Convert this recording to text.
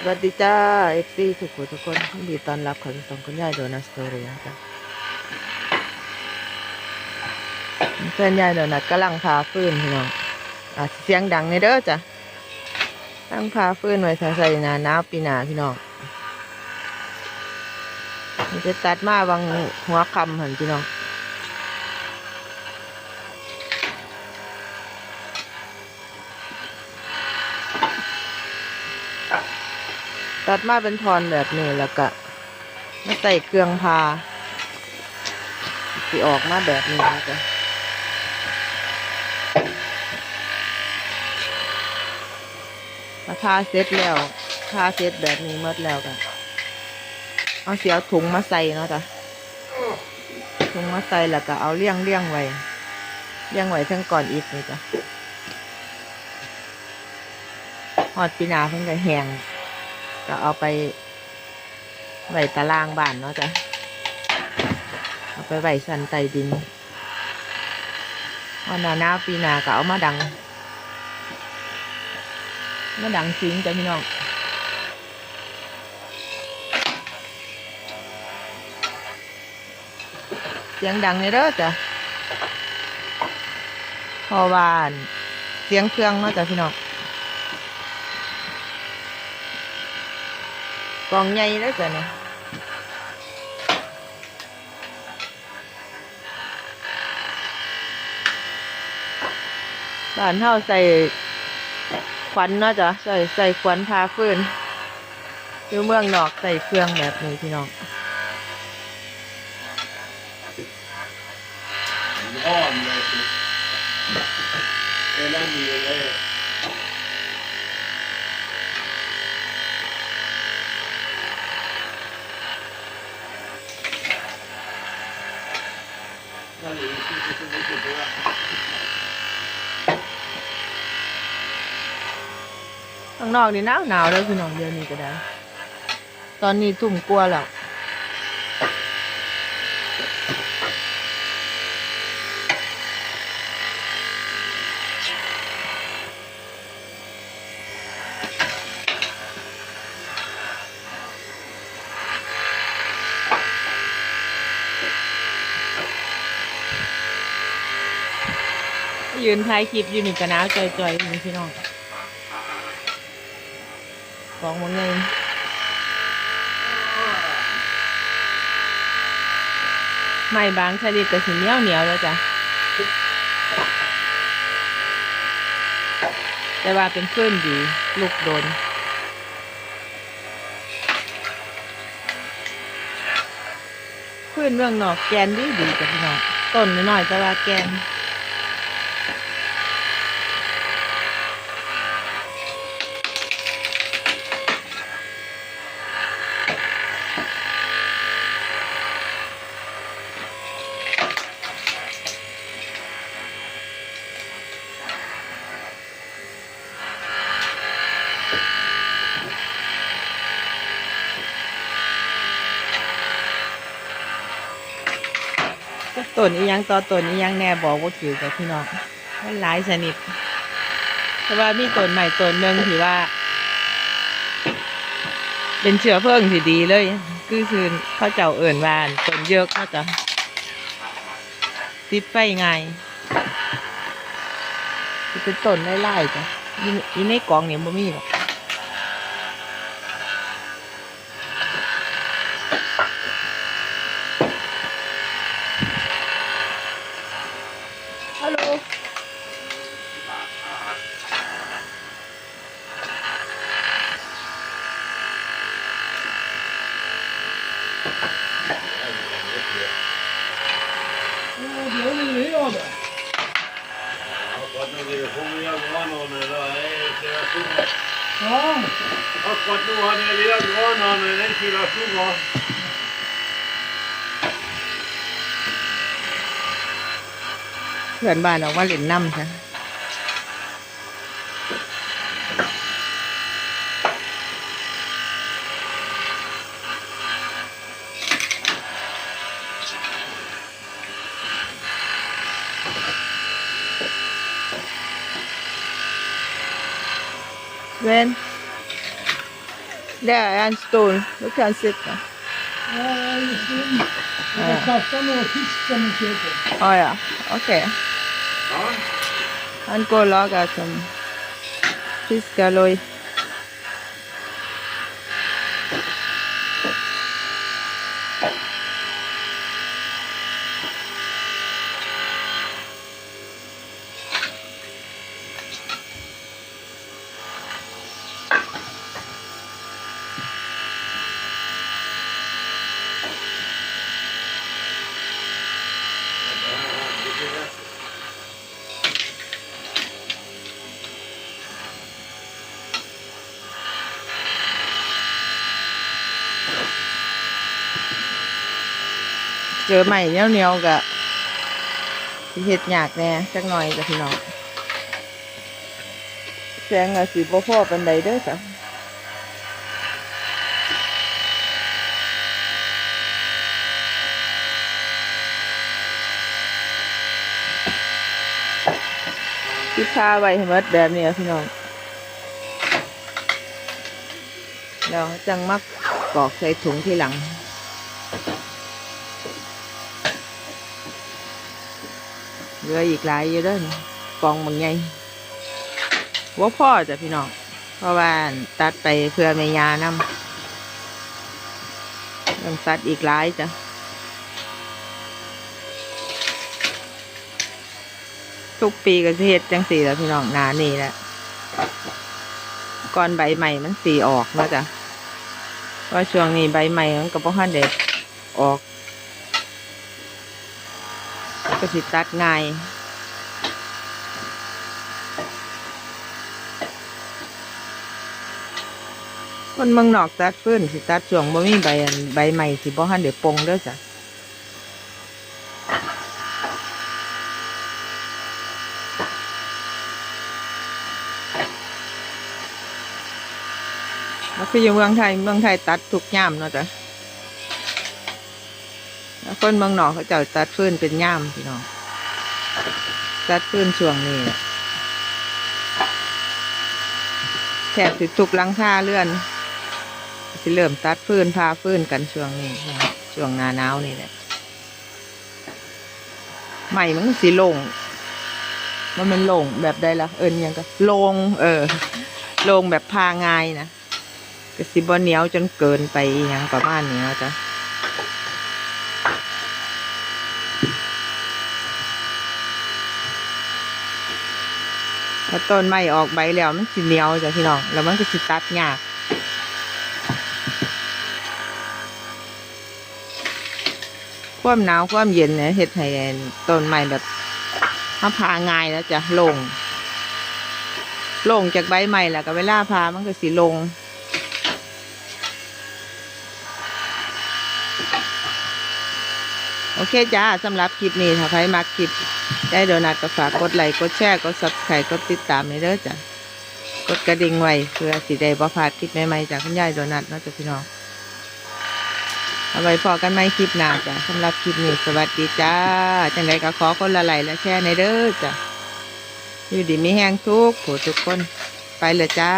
สวัสดีจ้าเอฟซีทุกคนทุกคนยินดีต้อนรับเขันสองคุณยายโดนัทสตอรี่จ้ะเพื่อนยายโดนัทกำลังพาฟื้นพี่น้องอะเสียงดังในเด้อจ้ะกำลังพาฟื้นไว้ใส่ใส่หนาหนาวปีหนาพี่น้องมันจะตัดมาบางหัวคำหันพี่น้อง ตัดมาเป็นทอนแบบนี้แล้วก็มาใส่เครื่องพาสิออกมาแบบนี้นะจ๊ะพอทาเสร็จแล้วทาเสร็จแบบนี้หมดแล้วกันเอาเสียถุงมาใส่เนาะจ้ะถุงมาใส่แล้วก็เอาเลี้ยงเลี้ยงไว้เลี้ยงไว้ทั้งก่อนอีกนี่จ้ะหอดปีนาเพิ่งจะแห้ง ก็เอาไปไว้ตารางบ้านเนาะจ้ะ เอาไปไว้ชั้นใต้ดินพอหนาหน้าปีหนาก็เอามาดัง มาดังซิงจ้ะพี่น้องเสียงดังเลยเด้อจ้ะพอวาน เสียงเครื่องเนาะจ้ะพี่น้อง กองใหญ่เลยจ้ะเนี่ยบ้านเฮาใส่ควันเนาะจ้ะใส่ใส่ควันพาฟืนอยู่เมืองนอกใส่เครื่องแบบนี้พี่น้องอ้อมเลยเอนั่นดีเลย นั่นเองที่ที่ที่ที่ที่ว่า ข้างนอกนี่หนาวหนาวเลยพี่น้องเดียวนี้ก็ได้ ตอนนี้ทุ่มกลัวแล้วยืนถ่ายคลิปอยู่นี่ก็หนาวจอยๆนี่พี่น้อง ของมันไงไม่บางชนิดก็สิเหนียวเหนียวแล้วจ้ะ แต่ว่าเป็นเฟืนดี ลูกโดนเฟืนเมืองนอกแกนดีดีจ้ะพี่น้องต้นน้อยๆแต่ว่าแกน ต้นอีหยังต่อต้นอีหยังแน่บอกว่าถือกับพี่น้องมันหลายชนิดแต่ว่ามีต้นใหม่ต้นหนึ่งที่ว่า เป็นเชื้อเพลิงที่ดีเลย คือคือเขาเจ้าเอิ่นวานต้นเยอะเขาจะติดไฟง่ายเป็นต้นไล่ๆจ้ะยู่อยู่ในกล่องเนี่ยบ่มีหรอก Akkurat nå har de der. Gần bà nó qua liền năm hả? พื่อนบ้านออกมาเล่นน้ำจ้ะเวน There and stool. You can sit. there. Ja, just det. Ja. Jag kastar några fisk som ni köper. Fiskaloj. J อใหม่เนียวเหนียวกะสิเฮ็ดยากแน่จักหน่อยจ้ะพี่น้องแสงอะสิบ่พอปานใดเด้อจ้ะสิพาไว้ให้หมดแบบนี้พี่น้องแล้วจังมักกอกใส่ถุงที่หลัง เหลืออีกหลายอยู่เด้อนี่กองบางใหญ่ว่าพ่อจ้ะพี่น้องเพราะว่าตัดไปเพื่อแม่ยานำต้องตัดอีกหลายจ้ะทุกปีก็เฮ็ดจังสีแล้วพี่น้องนานี่แหละก่อนใบใหม่มันสีออกแล้วจ้ะเพราะช่วงนี้ใบใหม่มันก็บ่ทันได้ออก ก็สิตัดง่ายคนเมืองนอกตัดฟื้นสิตัดช่วงบ่มีใบใบใหม่สิบ่ทันเดี๋ยวปงเด้อจ้ะแล้วคืออยู่เมืองไทยเมืองไทยตัดทุกย่ามเนาะจ้ะ คนเมืองนอกเขาเจ้าตัดฟืนเป็นย่ามพี่น้องตัดฟืนช่วงนี้แหละแถบสิทุกลังคาเลื่อนสิเริ่มตัดฟืนพาฟืนกันช่วงนี้นะช่วงหนาหนาวนี่แหละใหม่มันก็สีลง มันเป็นลงแบบใดละเอิญยังก็ลง เออ ลงแบบพาง่ายนะก็สิบเหนียวจนเกินไปอหยังประมาณนี้เนาะจ้ะ พอต้นไม้ออกใบแล้วมันสิเหนียวจ้ะพี่น้องแล้วมันก็สิตัดยากความหนาวความเย็นเนี่ยเฮ็ดให้ต้นไม้แบบมะพาง่ายแล้วจะลง ลงจากใบใหม่แล้วก็เวลาพามันก็สิลง โอเคจ้าสำหรับคลิปนี้ถ้าใครมาคลิป ได้โดนัทก็ฝากกดไลค์กดแชร์กดซับสไครต์กดติดตามให้เด้อจ้ะกดกระดิ่งไว้เพื่อสิได้บ่พลาดคลิปใหม่ๆจากคุณยายโดนัทเนาะจ้ะพี่น้องเอาไว้พอกันใหม่คลิปหน้าจ้ะสำหรับคลิปนี้สวัสดีจ้าจังไดก็ขอคนละไลค์และแชร์ในเด้อจ้ะอยู่ดีมีแห้งทุกผู้ทุกคนไปเลยจ้า